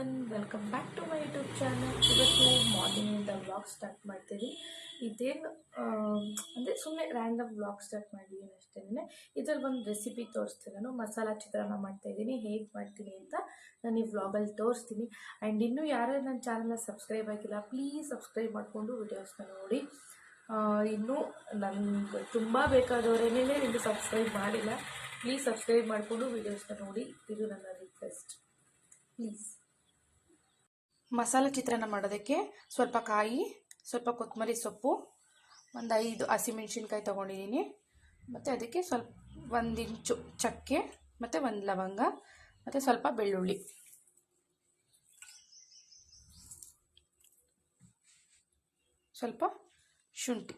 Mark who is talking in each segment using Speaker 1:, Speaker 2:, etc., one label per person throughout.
Speaker 1: One welcome back to my YouTube channel ಇವತ್ತು ಮಾರ್ನಿಂಗಿಂದ vlog start ಮಾಡ್ತೀವಿ ಇದೇನು ಅಂದರೆ ಸುಮ್ಮನೆ ರ್ಯಾಂಡಮ್ ವ್ಲಾಗ್ ಸ್ಟಾರ್ಟ್ ಮಾಡಿದ್ದೀನಿ ಅಷ್ಟೇ. ಇದ್ರಲ್ಲಿ ಒಂದು ರೆಸಿಪಿ ತೋರಿಸ್ತೀನಿ ನಾನು. ಮಸಾಲ ಚಿತ್ರಾನ್ನ ಮಾಡ್ತಾಯಿದ್ದೀನಿ ಹೇಗೆ ಮಾಡ್ತೀನಿ ಅಂತ ನಾನು ಈ ವ್ಲಾಗಲ್ಲಿ ತೋರಿಸ್ತೀನಿ. ಆ್ಯಂಡ್ ಇನ್ನೂ ಯಾರ್ಯಾರು ನನ್ನ ಚಾನಲ್ನ ಸಬ್ಸ್ಕ್ರೈಬ್ ಆಗಿಲ್ಲ ಪ್ಲೀಸ್ ಸಬ್ಸ್ಕ್ರೈಬ್ ಮಾಡಿಕೊಂಡು ವೀಡಿಯೋಸ್ನ ನೋಡಿ. ಇನ್ನೂ ನನಗೆ ತುಂಬ ಬೇಕಾದವರೇನೇ ನಿಮಗೆ ಸಬ್ಸ್ಕ್ರೈಬ್ ಮಾಡಿಲ್ಲ ಪ್ಲೀಸ್ ಸಬ್ಸ್ಕ್ರೈಬ್ ಮಾಡಿಕೊಂಡು ವೀಡಿಯೋಸ್ನ ನೋಡಿ. ಇದು ನನ್ನ ರಿಕ್ವೆಸ್ಟ್ ಪ್ಲೀಸ್ ಮಸಾಲೆ ಚಿತ್ರಾನ್ನ ಮಾಡೋದಕ್ಕೆ ಸ್ವಲ್ಪ ಕಾಯಿ, ಸ್ವಲ್ಪ ಕೊತ್ತಂಬರಿ ಸೊಪ್ಪು, ಒಂದು ಐದು ಹಸಿಮೆಣ್ಸಿನ್ಕಾಯಿ ತೊಗೊಂಡಿದ್ದೀನಿ ಮತ್ತು ಅದಕ್ಕೆ ಸ್ವಲ್ಪ ಒಂದು ಇಂಚು ಚಕ್ಕೆ, ಮತ್ತು ಒಂದು ಲವಂಗ, ಮತ್ತು ಸ್ವಲ್ಪ ಬೆಳ್ಳುಳ್ಳಿ. ಸ್ವಲ್ಪ ಶುಂಠಿ.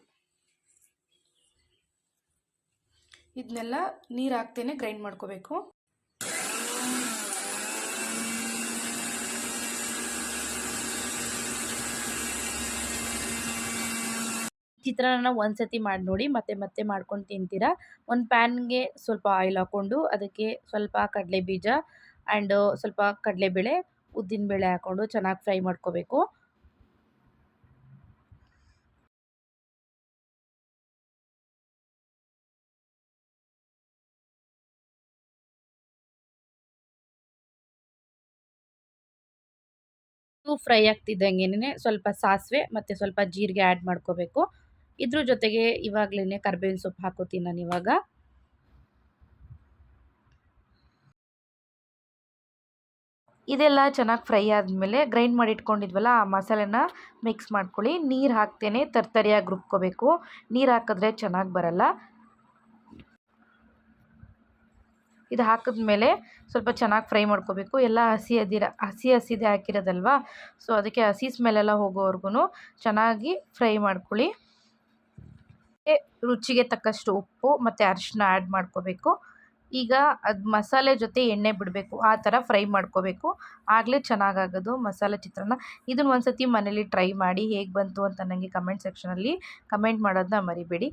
Speaker 1: ಇದನ್ನೆಲ್ಲ ನೀರು ಹಾಕ್ತೇನೆ, ಗ್ರೈಂಡ್ ಮಾಡ್ಕೋಬೇಕು. ಚಿತ್ರಾನ್ನ ಒಂದ್ಸತಿ ಮಾಡಿ ನೋಡಿ ಮತ್ತೆ ಮತ್ತೆ ಮಾಡ್ಕೊಂಡು ತಿಂತೀರಾ. ಒಂದು ಪ್ಯಾನ್ಗೆ ಸ್ವಲ್ಪ ಆಯಿಲ್ ಹಾಕ್ಕೊಂಡು ಅದಕ್ಕೆ ಸ್ವಲ್ಪ ಕಡಲೆ ಬೀಜ ಆ್ಯಂಡ್ ಸ್ವಲ್ಪ ಕಡಲೆಬೇಳೆ, ಉದ್ದಿನಬೇಳೆ ಹಾಕ್ಕೊಂಡು ಚೆನ್ನಾಗಿ ಫ್ರೈ ಮಾಡ್ಕೋಬೇಕು. ಫ್ರೈ ಆಗ್ತಿದ್ದಂಗೆನೆ ಸ್ವಲ್ಪ ಸಾಸಿವೆ ಮತ್ತು ಸ್ವಲ್ಪ ಜೀರಿಗೆ ಆ್ಯಡ್ ಮಾಡ್ಕೋಬೇಕು. ಇದ್ರ ಜೊತೆಗೆ ಇವಾಗಲೇ ಕರ್ಬೇವಿನ ಸೊಪ್ಪು ಹಾಕೋತೀನಿ ನಾನು ಇವಾಗ. ಇದೆಲ್ಲ ಚೆನ್ನಾಗಿ ಫ್ರೈ ಆದಮೇಲೆ ಗ್ರೈಂಡ್ ಮಾಡಿ ಇಟ್ಕೊಂಡಿದ್ವಲ್ಲ ಆ ಮಸಾಲೆನ ಮಿಕ್ಸ್ ಮಾಡ್ಕೊಳ್ಳಿ. ನೀರು ಹಾಕ್ತೇನೆ, ತರ್ತರಿಯಾಗಿ ರುಬ್ಕೋಬೇಕು. ನೀರು ಹಾಕಿದ್ರೆ ಚೆನ್ನಾಗಿ ಬರಲ್ಲ. ಇದು ಹಾಕಿದ್ಮೇಲೆ ಸ್ವಲ್ಪ ಚೆನ್ನಾಗಿ ಫ್ರೈ ಮಾಡ್ಕೋಬೇಕು. ಎಲ್ಲ ಹಸಿ ಅದಿರ, ಹಸಿ ಹಸಿದೆ ಹಾಕಿರೋದಲ್ವಾ? ಸೊ, ಅದಕ್ಕೆ ಹಸಿ ಸ್ಮೆಲೆಲ್ಲ ಹೋಗೋವರೆಗೂ ಚೆನ್ನಾಗಿ ಫ್ರೈ ಮಾಡ್ಕೊಳ್ಳಿ. ರುಚಿಗೆ ತಕ್ಕಷ್ಟು ಉಪ್ಪು ಮತ್ತು ಅರಿಶಿನ ಆ್ಯಡ್ ಮಾಡ್ಕೋಬೇಕು. ಈಗ ಅದು ಮಸಾಲೆ ಜೊತೆ ಎಣ್ಣೆ ಬಿಡಬೇಕು, ಆ ಥರ ಫ್ರೈ ಮಾಡ್ಕೋಬೇಕು. ಆಗಲೇ ಚೆನ್ನಾಗಾಗೋದು ಮಸಾಲೆ ಚಿತ್ರಾನ್ನ. ಇದನ್ನ ಒಂದು ಸತಿ ಮನೇಲಿ ಟ್ರೈ ಮಾಡಿ ಹೇಗೆ ಬಂತು ಅಂತ ನನಗೆ ಕಮೆಂಟ್ ಸೆಕ್ಷನಲ್ಲಿ ಕಮೆಂಟ್ ಮಾಡೋದನ್ನ ಮರಿಬೇಡಿ.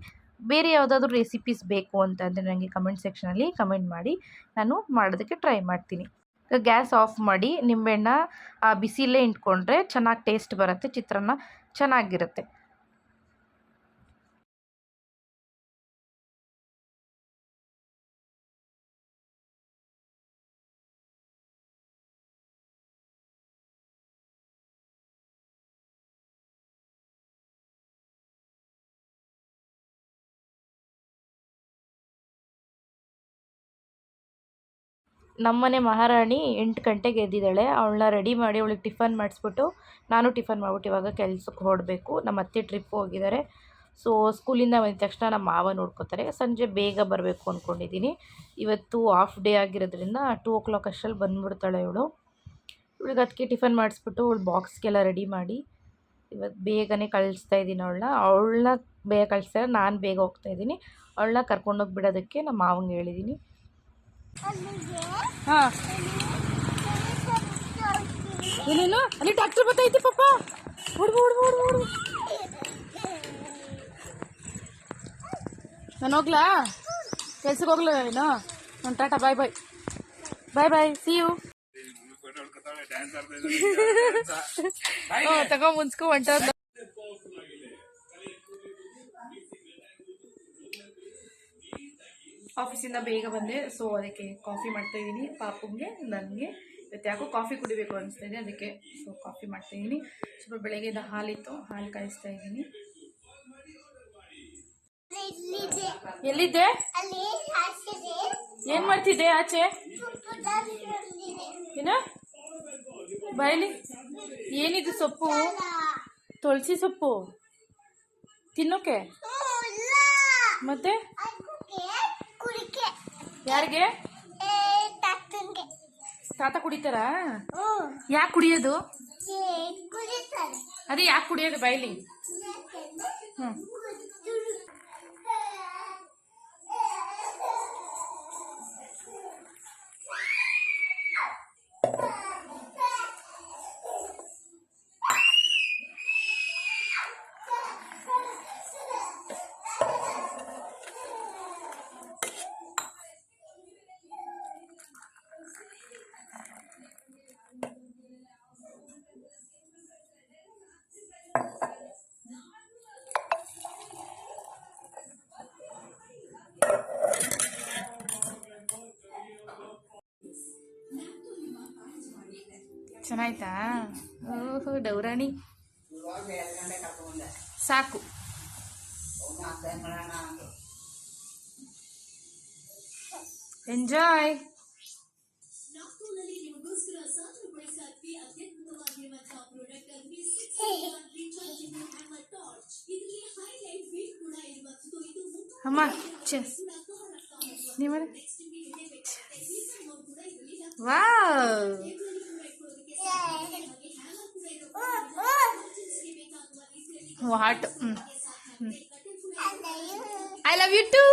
Speaker 1: ಬೇರೆ ಯಾವುದಾದ್ರೂ ರೆಸಿಪೀಸ್ ಬೇಕು ಅಂತಂದರೆ ನನಗೆ ಕಮೆಂಟ್ ಸೆಕ್ಷನಲ್ಲಿ ಕಮೆಂಟ್ ಮಾಡಿ. ನಾನು ಮಾಡೋದಕ್ಕೆ ಟ್ರೈ ಮಾಡ್ತೀನಿ. ಗ್ಯಾಸ್ ಆಫ್ ಮಾಡಿ, ನಿಂಬೆಹಣ್ಣ ಬಿಸಿಲೇ ಇಟ್ಕೊಂಡ್ರೆ ಚೆನ್ನಾಗಿ ಟೇಸ್ಟ್ ಬರುತ್ತೆ, ಚಿತ್ರಾನ್ನ ಚೆನ್ನಾಗಿರುತ್ತೆ. ನಮ್ಮನೆ ಮಹಾರಾಣಿ ಎಂಟು ಗಂಟೆಗೆ ಎದ್ದಿದ್ದಾಳೆ. ಅವಳನ್ನ ರೆಡಿ ಮಾಡಿ ಅವಳಿಗೆ ಟಿಫನ್ ಮಾಡಿಸ್ಬಿಟ್ಟು ನಾನು ಟಿಫನ್ ಮಾಡ್ಬಿಟ್ಟು ಇವಾಗ ಕೆಲ್ಸಕ್ಕೆ ಹೊರಡಬೇಕು. ನಮ್ಮ ಅತ್ತೆ ಟ್ರಿಪ್ ಹೋಗಿದ್ದಾರೆ. ಸೊ ಸ್ಕೂಲಿಂದ ಬಂದ ತಕ್ಷಣ ನಮ್ಮ ಮಾವ ನೋಡ್ಕೋತಾರೆ. ಸಂಜೆ ಬೇಗ ಬರಬೇಕು ಅಂದ್ಕೊಂಡಿದ್ದೀನಿ ಇವತ್ತು ಆಫ್ ಡೇ ಆಗಿರೋದ್ರಿಂದ ಟೂ ಓ ಕ್ಲಾಕ್ ಅಷ್ಟರಲ್ಲಿ ಬಂದುಬಿಡ್ತಾಳೆ ಇವಳು. ಇವಳಿಗೆ ಅದಕ್ಕೆ ಟಿಫನ್ ಮಾಡಿಸ್ಬಿಟ್ಟು ಅವಳು ಬಾಕ್ಸ್ಗೆಲ್ಲ ರೆಡಿ ಮಾಡಿ ಇವತ್ತು ಬೇಗನೆ ಕಳಿಸ್ತಾ ಇದ್ದೀನಿ ಅವಳನ್ನ. ಅವಳನ್ನ ಬೇಗ ಕಳಿಸ್ತಾರೆ ನಾನು ಬೇಗ ಹೋಗ್ತಾ ಇದ್ದೀನಿ. ಅವಳನ್ನ ಕರ್ಕೊಂಡೋಗಿ ಬಿಡೋದಕ್ಕೆ ನಮ್ಮ ಮಾವಂಗೆ ಹೇಳಿದ್ದೀನಿ. ಹಾಂ. ಏನೇನು? ಅಲ್ಲಿ ಡಾಕ್ಟರ್ ಬತ್ತೈತಿ ಪಾಪ ಹುಡುಗ ಹುಡುಗ ಹುಡುಗ ಹುಡುಗ ನಾನು ಹೋಗ್ಲಾ? ಕೆಲ್ಸಕ್ಕೆ ಹೋಗ್ಲ ನೀನು? ನಾನು tata bye bye bye bye see you ತಗೋ ಮುನ್ಸ್ಕೊ ಹೊಂಟ ಆಫೀಸಿಂದ ಬೇಗ ಬಂದೆ. ಸೊ ಅದಕ್ಕೆ ಕಾಫಿ ಮಾಡ್ತಾ ಇದ್ದೀನಿ. ಪಾಪುಗೆ ನನಗೆ ಇವತ್ತು ಯಾಕೋ ಕಾಫಿ ಕುಡಿಬೇಕು ಅನಿಸ್ತಾ ಇದೆ. ಅದಕ್ಕೆ ಸೊ ಕಾಫಿ ಮಾಡ್ತಾ ಇದ್ದೀನಿ. ಸ್ವಲ್ಪ ಬೆಳಗ್ಗೆದ ಹಾಲಿತ್ತು. ಹಾಲು ಕಾಯಿಸ್ತಾ ಇದ್ದೀನಿ. ಎಲ್ಲಿದ್ದೆ? ಏನ್ ಮಾಡ್ತಿದ್ದೆ ಆಚೆ? ಏನ? ಬಯಲಿ ಏನಿದು ಸೊಪ್ಪು? ತುಳಸಿ ಸೊಪ್ಪು? ತಿನ್ನೋಕೆ? ಮತ್ತೆ? ಯಾರಿಗೆ? ತಾತ ಕುಡಿತಾರ? ಯಾಕೆ ಕುಡಿಯೋದು? ಅದೇ ಯಾಕೆ ಕುಡಿಯೋದು ಬೈಲಿ ಹ್ಞೂ ಚೆನ್ನಾಯ್ತಾ ಓಹೋ ಡೌರಾಣಿ ಸಾಕು ಎಂಜಾಯ್ ಅಮ್ಮ ಚೆ ನೀವು wow What I love you too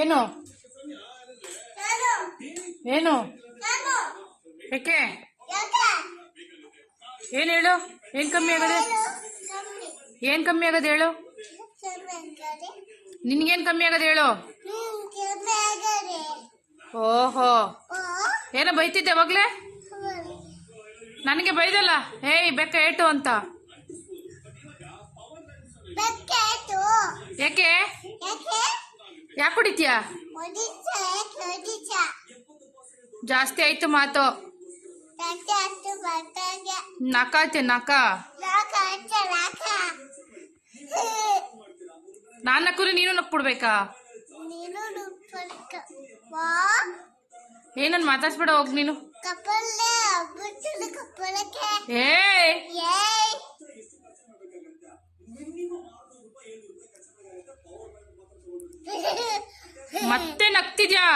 Speaker 1: ಏನು ಏನು ಏಕೆ? ಏನು ಹೇಳು? ಏನು ಕಮ್ಮಿ ಆಗದೆ? ಏನು ಕಮ್ಮಿ ಆಗದೆ ಹೇಳು? ನಿನ್ಗೇನು ಕಮ್ಮಿ ಆಗದೆ ಹೇಳು? ಓಹೋ. ಏನೋ ಬೈತಿದ್ದೆ ಯಾವಾಗ್ಲೇ ನನಗೆ ಬೈದಲ್ಲ? ಹೇಯ್ ಬೆಕ್ಕ ಏಟು ಅಂತ. ಯಾಕೆ? ಯಾಕೆ? ಕುಡಿತೀಯ? ಜಾಸ್ತಿ ಆಯ್ತು ಮಾತು. ನಕ ಐತೆ ನಕ. ನಾನು ನಕ್ಕುರಿ ನೀನು ನಕ್ಬಿಡ್ಬೇಕಾ ಏನನ್ ಮಾತಾಡ್ಸ್ಬೇಡ ಹೋಗ್ ನೀನು. ಮತ್ತೆ ನಗ್ತಿದ್ಯಾ?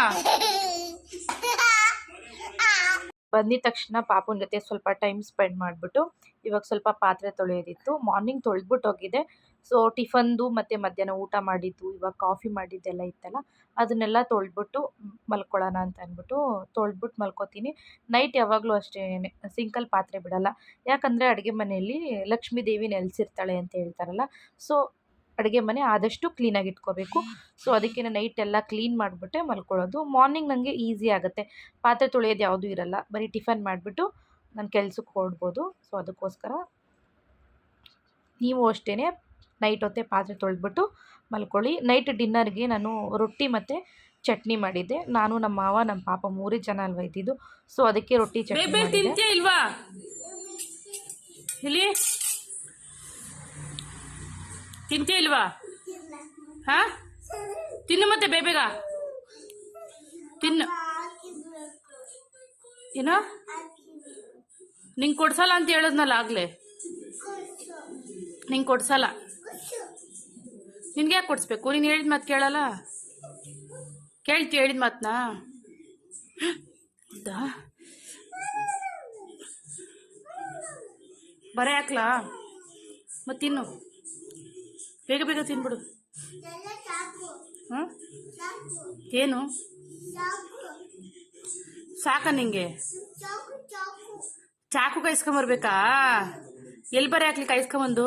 Speaker 1: ಬಂದಿದ ತಕ್ಷಣ ಪಾಪುನ ಜೊತೆ ಸ್ವಲ್ಪ ಟೈಮ್ ಸ್ಪೆಂಡ್ ಮಾಡಿಬಿಟ್ಟು ಇವಾಗ ಸ್ವಲ್ಪ ಪಾತ್ರೆ ತೊಳೆಯೋದಿತ್ತು. ಮಾರ್ನಿಂಗ್ ತೊಳೆದ್ಬಿಟ್ಟು ಹೋಗಿದೆ. ಸೊ ಟಿಫನ್ದು ಮತ್ತು ಮಧ್ಯಾಹ್ನ ಊಟ ಮಾಡಿದ್ದು, ಇವಾಗ ಕಾಫಿ ಮಾಡಿದ್ದೆಲ್ಲ ಇತ್ತಲ್ಲ, ಅದನ್ನೆಲ್ಲ ತೊಳೆದ್ಬಿಟ್ಟು ಮಲ್ಕೊಳ್ಳೋಣ ಅಂತ ಅಂದ್ಬಿಟ್ಟು ತೊಳೆದ್ಬಿಟ್ಟು ಮಲ್ಕೋತೀನಿ. ನೈಟ್ ಯಾವಾಗಲೂ ಅಷ್ಟೇ ಸಿಂಕಲ್ ಪಾತ್ರೆ ಬಿಡಲ್ಲ. ಯಾಕಂದರೆ ಅಡುಗೆ ಮನೆಯಲ್ಲಿ ಲಕ್ಷ್ಮೀ ದೇವಿ ನೆಲೆಸಿರ್ತಾಳೆ ಅಂತ ಹೇಳ್ತಾರಲ್ಲ ಸೊ ಅಡುಗೆ ಮನೆ ಆದಷ್ಟು ಕ್ಲೀನಾಗಿ ಇಟ್ಕೋಬೇಕು. ಸೊ ಅದಕ್ಕೆ ನೈಟ್ ಎಲ್ಲ ಕ್ಲೀನ್ ಮಾಡಿಬಿಟ್ಟೆ ಮಲ್ಕೊಳ್ಳೋದು. ಮಾರ್ನಿಂಗ್ ನನಗೆ ಈಸಿ ಆಗುತ್ತೆ. ಪಾತ್ರೆ ತೊಳೆಯೋದು ಯಾವುದೂ ಇರಲ್ಲ. ಬರೀ ಟಿಫನ್ ಮಾಡಿಬಿಟ್ಟು ನಾನು ಕೆಲ್ಸಕ್ಕೆ ಹೊರಡ್ಬೋದು. ಸೊ ಅದಕ್ಕೋಸ್ಕರ ನೀವು ಅಷ್ಟೇ ನೈಟ್ ಹೊತ್ತೆ ಪಾತ್ರೆ ತೊಳೆದ್ಬಿಟ್ಟು ಮಲ್ಕೊಳ್ಳಿ. ನೈಟ್ ಡಿನ್ನರ್ಗೆ ನಾನು ರೊಟ್ಟಿ ಮತ್ತು ಚಟ್ನಿ ಮಾಡಿದ್ದೆ. ನಾನು ನಮ್ಮ ಮಾವ ನಮ್ಮ ಪಾಪ ಮೂರೇ ಜನ ಅಲ್ವಾ ಇದ್ದಿದ್ದು. ಸೊ ಅದಕ್ಕೆ ರೊಟ್ಟಿ ಚಟ್ನಿ ತಿಂತೆ
Speaker 2: ಇಲ್ವಾ? ಇಲ್ಲಿ. ತಿಂತೀಯ ಇಲ್ವಾ? ಹಾ? ತಿನ್ನು ಮತ್ತೆ ಬೇಬೇಗ. ತಿನ್ನು. ಏನೋ? ನಿಂಗೆ ಕೊಡ್ಸಲ್ಲ ಅಂತ ಹೇಳಿದ್ನಲ್ಲ ಆಗ್ಲೇ. ನಿಂಗೆ ಕೊಡ್ಸಲ್ಲ. ನಿನ್ಗೆ ಕೊಡಿಸ್ಬೇಕು? ನೀನು ಹೇಳಿದ ಮಾತು ಕೇಳಲ್ಲ? ಕೇಳ್ತಿ ಹೇಳಿದ ಮಾತನ್ನ ಹೌದಾ? ಬರ ಹಾಕ್ಲಾ ಮತ್ತೆ ತಿನ್ನು ಬೇಗ ಬೇಗ ತಿನ್ಬಿಡು. ಏನು?
Speaker 3: ಸಾಕು
Speaker 2: ನಿಂಗೆ?
Speaker 3: ಚಾಕು
Speaker 2: ಕೈಸ್ಕೊಂಬರ್ಬೇಕಾ ಎಲ್ಲಿ ಬರೀ ಹಾಕ್ಲಿ ಕಾಯಿಸ್ಕೊಂಬಂದು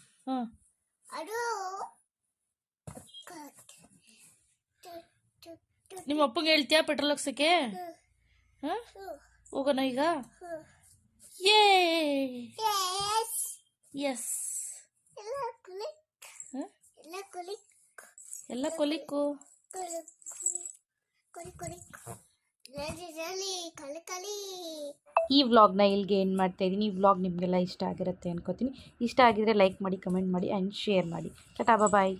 Speaker 2: ನಿಮ್ಮ ಅಪ್ಪಗೆ ಹೇಳ್ತೀಯಾ ಪೆಟ್ರೋಲ್ ಹಾಕ್ಸಕ್ಕೆ ಹಾಂ ಹೋಗೋಣ ಈಗ ಏ
Speaker 3: Yes.
Speaker 2: ಎಸ್
Speaker 3: ಎಲ್ಲ ಕುಲಿಕ್
Speaker 2: ಹಾಂ
Speaker 3: ಎಲ್ಲ ಕುಲಿಕ್
Speaker 2: ಎಲ್ಲ ಕೊಲಿಕ್ಕು
Speaker 3: ಕುಲಿಕ್ ಕುಲಿ ಕುಲಿಕ್
Speaker 1: ಈ ವ್ಲಾಗ್ನ ಇಲ್ಲಿಗೆ ಏನು ಮಾಡ್ತಾ ಇದ್ದೀನಿ. ಈ ವ್ಲಾಗ್ ನಿಮಗೆಲ್ಲ ಇಷ್ಟ ಆಗಿರುತ್ತೆ ಅನ್ಕೋತೀನಿ. ಇಷ್ಟ ಆಗಿದ್ರೆ ಲೈಕ್ ಮಾಡಿ ಕಮೆಂಟ್ ಮಾಡಿ ಆ್ಯಂಡ್ ಶೇರ್ ಮಾಡಿ. ಟಾಟಾ ಬಾಯ್